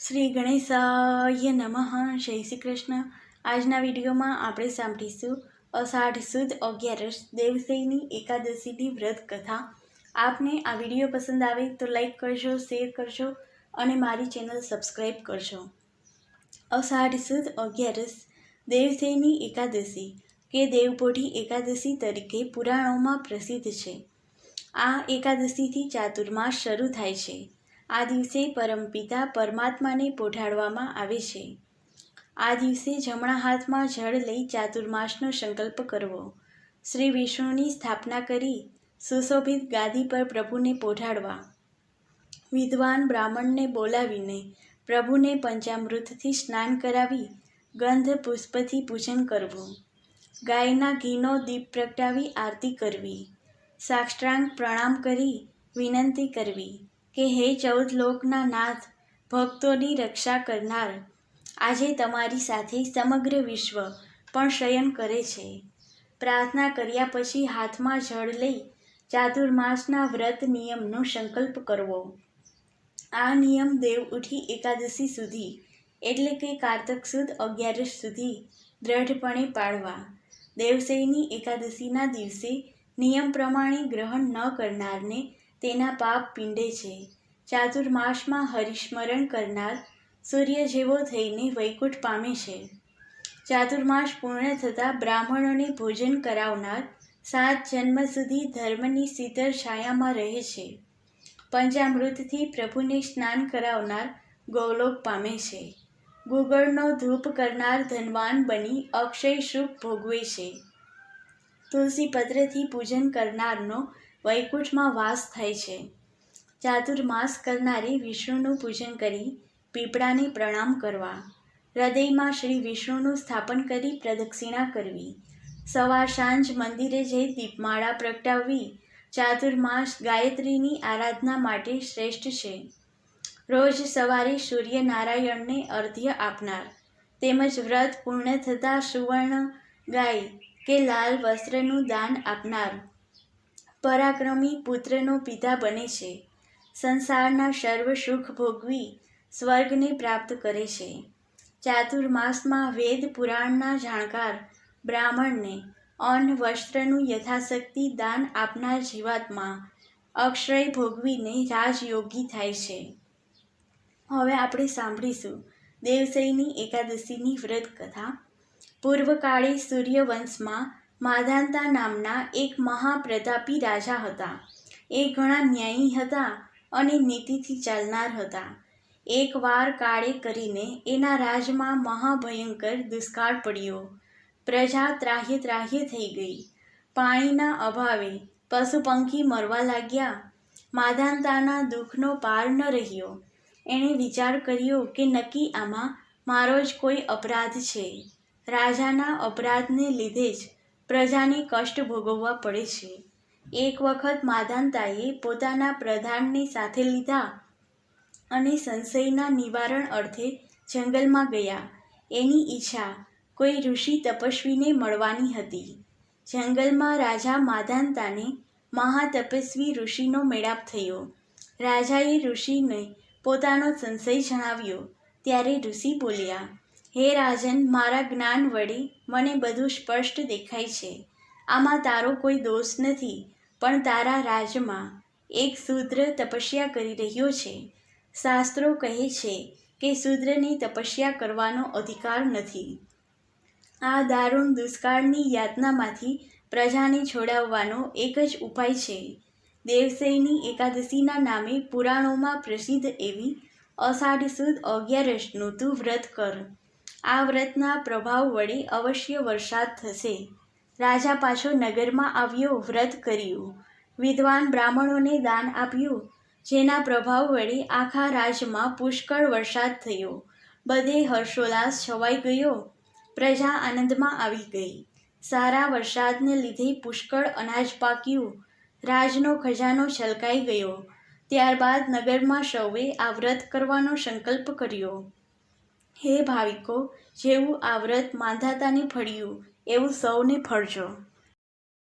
શ્રી ગણેશાય નમઃ. જય શ્રી કૃષ્ણ. આજના વિડીયોમાં આપણે સાંભળીશું અષાઢ સુદ અગિયારસ દેવસઈની એકાદશીની વ્રત કથા. આપને આ વીડિયો પસંદ આવે તો લાઈક કરજો, શેર કરજો અને મારી ચેનલ સબસ્ક્રાઈબ કરજો. અષાઢ સુદ અગિયારસ દેવસઈની એકાદશી, કે દેવપોઢી એકાદશી તરીકે પુરાણોમાં પ્રસિદ્ધ છે. આ એકાદશીથી ચાતુર્માસ શરૂ થાય છે. આ દિવસે પરમપિતા પરમાત્માને પોઢાડવામાં આવે છે. આ દિવસે જમણા હાથમાં જળ લઈ ચાતુર્માસનો સંકલ્પ કરવો. શ્રી વિષ્ણુની સ્થાપના કરી સુશોભિત ગાદી પર પ્રભુને પોઢાડવા. વિદ્વાન બ્રાહ્મણને બોલાવીને પ્રભુને પંચામૃતથી સ્નાન કરાવી ગંધ પુષ્પથી પૂજન કરવું. ગાયના ઘીનો દીપ પ્રગટાવી આરતી કરવી. સાષ્ટાંગ પ્રણામ કરી વિનંતી કરવી. કે હે ચૌદ લોકના નાથ, ભક્તોની રક્ષા કરનાર, આજે તમારી સાથે સમગ્ર વિશ્વ પણ શયન કરે છે. પ્રાર્થના કર્યા પછી હાથમાં જળ લઈ ચાતુર્માસના વ્રત નિયમનો સંકલ્પ કરવો. આ નિયમ દેવ ઉઠી એકાદશી સુધી, એટલે કે કારતક સુદ અગિયારસ સુધી દ્રઢપણે પાળવા. દેવસેની એકાદશીના દિવસે નિયમ પ્રમાણે ગ્રહણ ન કરનારને તેના પાપ પીંડે છે. ચાતુર્માસમાં હરિસ્મરણ કરનાર સૂર્ય જેવો થઈને વૈકુંઠ પામે છે. ચાતુર્માસ પૂર્ણ થતાં બ્રાહ્મણોને ભોજન કરાવનાર સાત જન્મ સુધી ધર્મની શીતળ છાયામાં રહે છે. પંચામૃતથી પ્રભુને સ્નાન કરાવનાર ગૌલોક પામે છે. ગુગળનો ધૂપ કરનાર ધનવાન બની અક્ષય સુખ ભોગવે છે. તુલસી પત્રથી પૂજન કરનારનો વૈકુંઠમાં વાસ થાય છે. ચાતુર્માસ કરનારી વિષ્ણુનું પૂજન કરી પીપળાને પ્રણામ કરવા. હૃદયમાં શ્રી વિષ્ણુનું સ્થાપન કરી પ્રદક્ષિણા કરવી. સવાર સાંજ મંદિરે જઈ દીપમાળા પ્રગટાવવી. ચાતુર્માસ ગાયત્રીની આરાધના માટે શ્રેષ્ઠ છે. રોજ સવારે સૂર્યનારાયણને અર્ધ્ય આપનાર. તેમજ વ્રત પૂર્ણ થતાં સુવર્ણ ગાય કે લાલ વસ્ત્રનું દાન આપનાર. પરાક્રમી પુત્રનો પિતા બને છે. સંસારના સર્વ સુખ ભોગવી સ્વર્ગને પ્રાપ્ત કરે છે. ચાતુર્માસમાં વેદ પુરાણના જાણકાર બ્રાહ્મણને અન્ન વસ્ત્રનું યથાશક્તિ દાન આપનાર જીવાત્મા અક્ષય ભોગવીને રાજયોગી થાય છે. હવે આપણે સાંભળીશું દેવસઈની એકાદશીની વ્રત કથા પૂર્વકાળે સૂર્યવંશમાં માધાંતા નામના એક મહાપ્રતાપી રાજા હતા. એ ઘણા ન્યાયી હતા અને નીતિથી ચાલનાર હતા. એકવાર કાળે કરીને એના રાજમાં મહાભયંકર દુષ્કાળ પડ્યો. પ્રજા ત્રાહ્ય ત્રાહ્ય થઈ ગઈ. પાણીના અભાવે પશુ પંખી મરવા લાગ્યા. માધાંતાના દુઃખનો પાર ન રહ્યો. એણે વિચાર કર્યો કે નક્કી આમાં મારો જ કોઈ અપરાધ છે. રાજાના અપરાધને લીધે જ પ્રજાને કષ્ટ ભોગવવા પડે છે. એક વખત માધાનતાએ પોતાના પ્રધાનને સાથે લીધા અને સંશયના નિવારણ અર્થે જંગલમાં ગયા. એની ઈચ્છા કોઈ ઋષિ તપસ્વીને મળવાની હતી. જંગલમાં રાજા માધાનતાને મહાતપસ્વી ઋષિનો મેળાપ થયો. રાજાએ ઋષિને પોતાનો સંશય જણાવ્યો. ત્યારે ઋષિ બોલ્યા હે રાજન, મારા જ્ઞાન વડે મને બધું સ્પષ્ટ દેખાય છે. આમાં તારો કોઈ દોષ નથી, પણ તારા રાજમાં એક શૂદ્ર તપસ્યા કરી રહ્યો છે. શાસ્ત્રો કહે છે કે શૂદ્રની તપસ્યા કરવાનો અધિકાર નથી. આ દારૂણ દુષ્કાળની યાતનામાંથી પ્રજાને છોડાવવાનો એક જ ઉપાય છે. દેવસૈની એકાદશીના નામે પુરાણોમાં પ્રસિદ્ધ એવી અષાઢ સુદ અગિયારસનું તું વ્રત કર. આ વ્રતના પ્રભાવ વડે અવશ્ય વરસાદ થશે. રાજા પાછો નગરમાં આવ્યો વ્રત કર્યું. વિદ્વાન બ્રાહ્મણોને દાન આપ્યું, જેના પ્રભાવ વડે આખા રાજમાં પુષ્કળ વરસાદ થયો. બધે હર્ષોલ્લાસ છવાઈ ગયો. પ્રજા આનંદમાં આવી ગઈ. સારા વરસાદને લીધે પુષ્કળ અનાજ પાક્યું. રાજનો ખજાનો છલકાઈ ગયો. ત્યારબાદ નગરમાં સૌએ આ વ્રત કરવાનો સંકલ્પ કર્યો. હે ભાવિકો જેવું આ વ્રત માંધાતાને ફળ્યું એવું સૌને ફળજો.